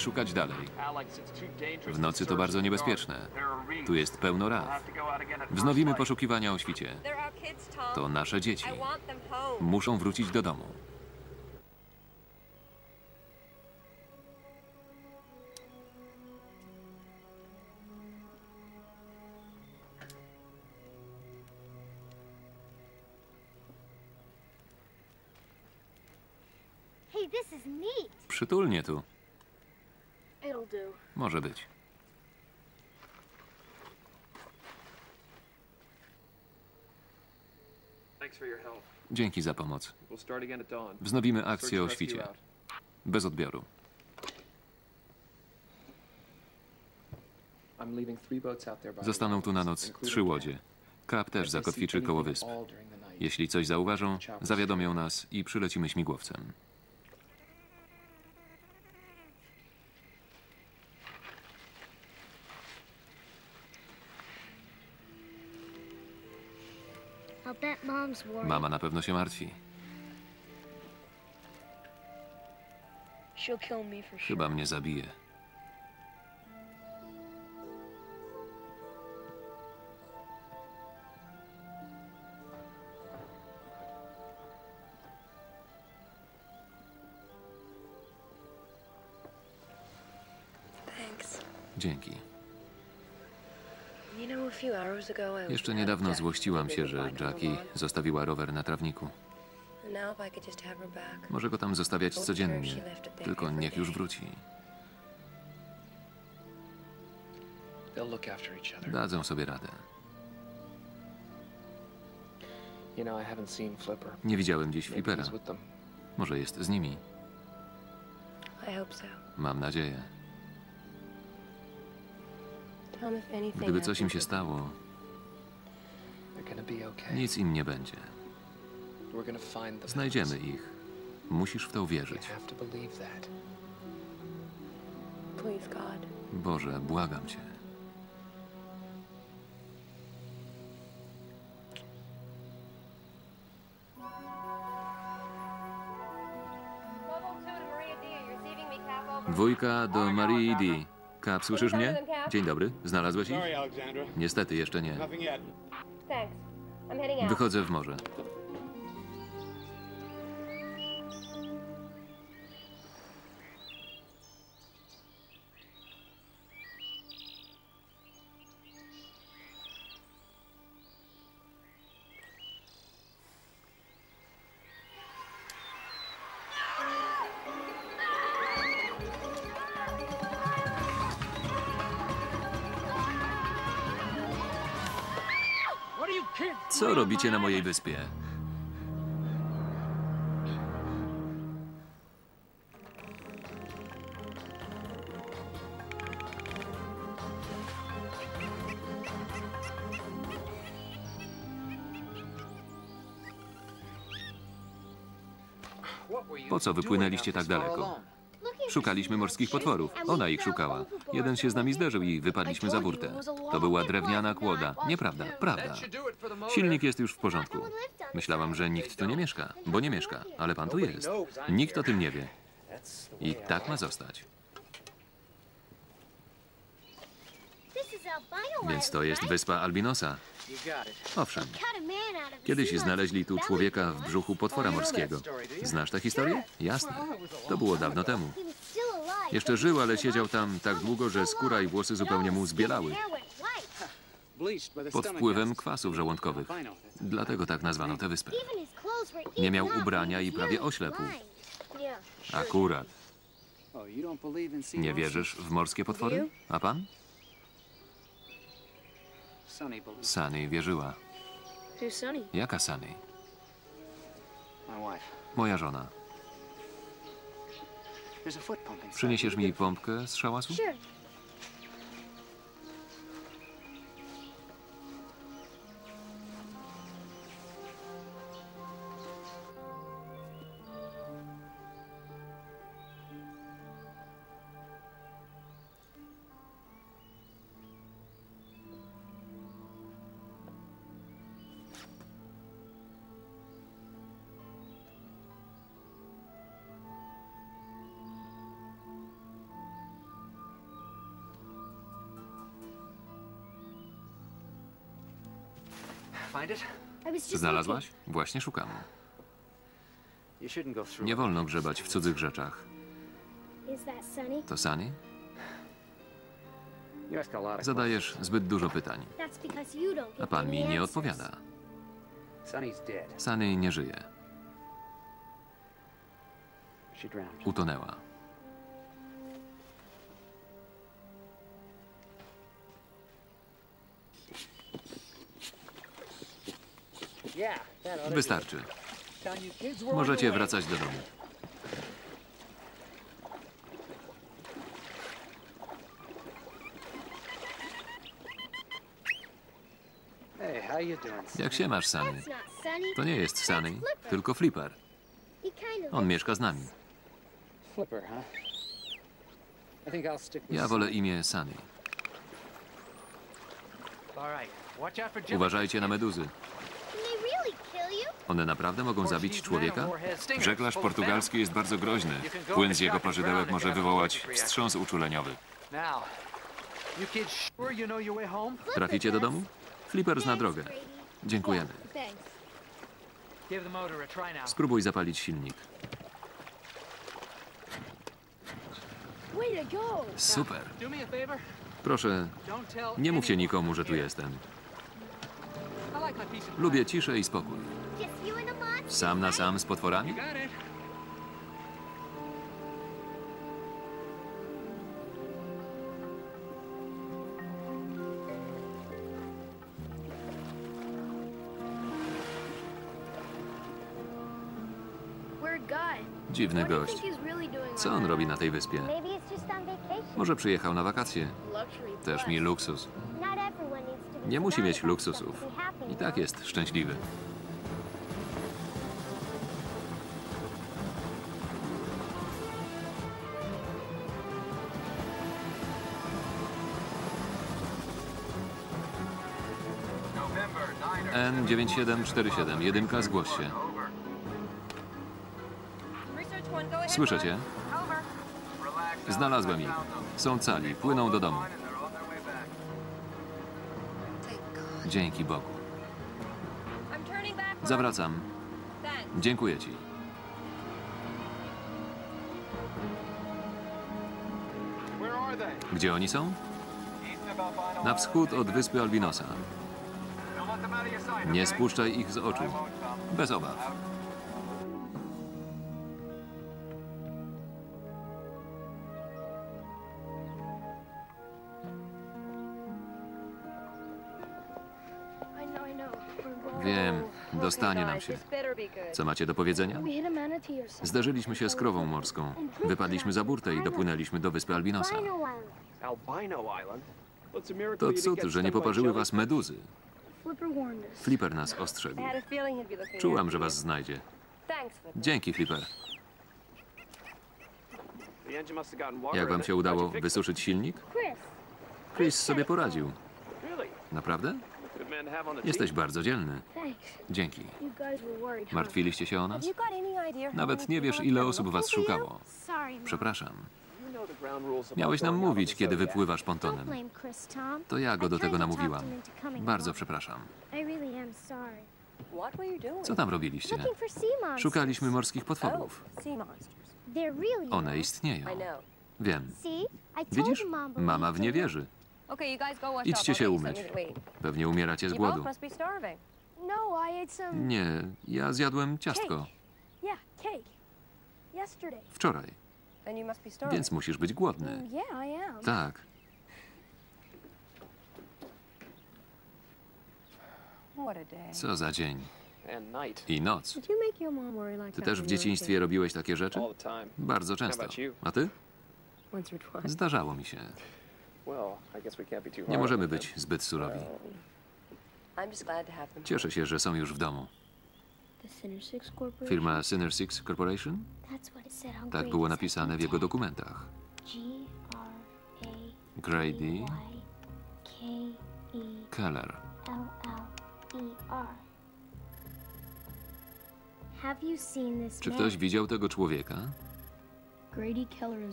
szukać dalej. W nocy to bardzo niebezpieczne. Tu jest pełno raf. Wznowimy poszukiwania o świcie. To nasze dzieci. Muszą wrócić do domu. Przytulnie tu. Może być. Dzięki za pomoc. Wznowimy akcję o świcie. Bez odbioru. Zostaną tu na noc trzy łodzie. Kap też zakotwiczy koło wysp. Jeśli coś zauważą, zawiadomią nas i przylecimy śmigłowcem. Mama na pewno się martwi. Chyba mnie zabije. Jeszcze niedawno złościłam się, że Jackie zostawiła rower na trawniku. Może go tam zostawiać codziennie, tylko niech już wróci. Dadzą sobie radę. Nie widziałem dziś them. Może jest z nimi. Mam nadzieję. Gdyby coś im się stało, nic im nie będzie. Znajdziemy ich. Musisz w to uwierzyć. Boże, błagam cię. Dwójka do Marii D. Kap, słyszysz mnie? Dzień dobry. Znalazłeś ich? Sorry, Alexandra. Niestety, jeszcze nie. Wychodzę w morze. Co robicie na mojej wyspie? Po co wypłynęliście tak daleko? Szukaliśmy morskich potworów. Ona ich szukała. Jeden się z nami zderzył i wypadliśmy za burtę. To była drewniana kłoda. Nieprawda, prawda. Silnik jest już w porządku. Myślałam, że nikt tu nie mieszka, bo nie mieszka, ale pan tu jest. Nikt o tym nie wie. I tak ma zostać. Więc to jest wyspa Albinosa. Owszem. Kiedyś znaleźli tu człowieka w brzuchu potwora morskiego. Znasz tę historię? Jasne. To było dawno temu. Jeszcze żył, ale siedział tam tak długo, że skóra i włosy zupełnie mu zbielały. Pod wpływem kwasów żołądkowych. Dlatego tak nazwano tę wyspę. Nie miał ubrania i prawie oślepł. Akurat. Oh, Nie wierzysz w morskie potwory? A pan? Sunny wierzyła. Jaka Sunny? Moja żona. Przyniesiesz mi pompkę z szałasu? Znalazłaś? Właśnie szukam. Nie wolno grzebać w cudzych rzeczach. To Sunny? Zadajesz zbyt dużo pytań, a pan mi nie odpowiada. Sunny nie żyje. Utonęła. Wystarczy. Możecie wracać do domu. Jak się masz, Sunny? To nie jest Sunny, tylko Flipper. On mieszka z nami. Ja wolę imię Sunny. Uważajcie na meduzy. One naprawdę mogą zabić człowieka? Żeglarz portugalski jest bardzo groźny. Płyn z jego pożydełek może wywołać wstrząs uczuleniowy. Traficie do domu? Flipper zna drogę. Dziękujemy. Spróbuj zapalić silnik. Super. Proszę, nie mówcie nikomu, że tu jestem. Lubię ciszę i spokój. Sam na sam z potworami? Dziwny gość. Co on robi na tej wyspie? Może przyjechał na wakacje. Też mi luksus. Nie musi mieć luksusów. I tak jest szczęśliwy. N9747, jedynka, zgłoś się. Słyszę cię? Znalazłem ich. Są cali, płyną do domu. Dzięki Bogu. Zawracam. Dziękuję ci. Gdzie oni są? Na wschód od wyspy Albinosa. Nie spuszczaj ich z oczu. Bez obaw. Dostanie nam się. Co macie do powiedzenia? Zderzyliśmy się z krową morską. Wypadliśmy za burtę i dopłynęliśmy do wyspy Albinosa. To cud, że nie poparzyły was meduzy. Flipper nas ostrzegł. Czułam, że was znajdzie. Dzięki, Flipper. Jak wam się udało wysuszyć silnik? Chris. Sobie poradził. Naprawdę? Jesteś bardzo dzielny. Dzięki. Martwiliście się o nas? Nawet nie wiesz, ile osób was szukało. Przepraszam. Miałeś nam mówić, kiedy wypływasz pontonem. To ja go do tego namówiłam. Bardzo przepraszam. Co tam robiliście? Szukaliśmy morskich Oh, potworów. really One istnieją. Wiem. Widzisz? Mama w nie wierzy. Okay, you guys go wash Idźcie się umyć. Pewnie umieracie z głodu. must be starving. No, I ate some... Nie, ja zjadłem ciastko. Cake. Yeah, cake. Yesterday. Wczoraj. Then you must be starving. Więc musisz być głodny. Mm, Yeah, I am. Tak. What a day. Co za dzień. I noc. Ty też w dzieciństwie robiłeś takie rzeczy? Bardzo często. A ty? Zdarzało mi się. Nie możemy them. być zbyt surowi. I'm just glad to have them. Cieszę się, że są już w domu. Firma Sinner Six Corporation? Tak było napisane w jego dokumentach. G-R-A-D-Y Grady K-E-L-L-E-R. This Czy ktoś widział tego człowieka? Grady Keller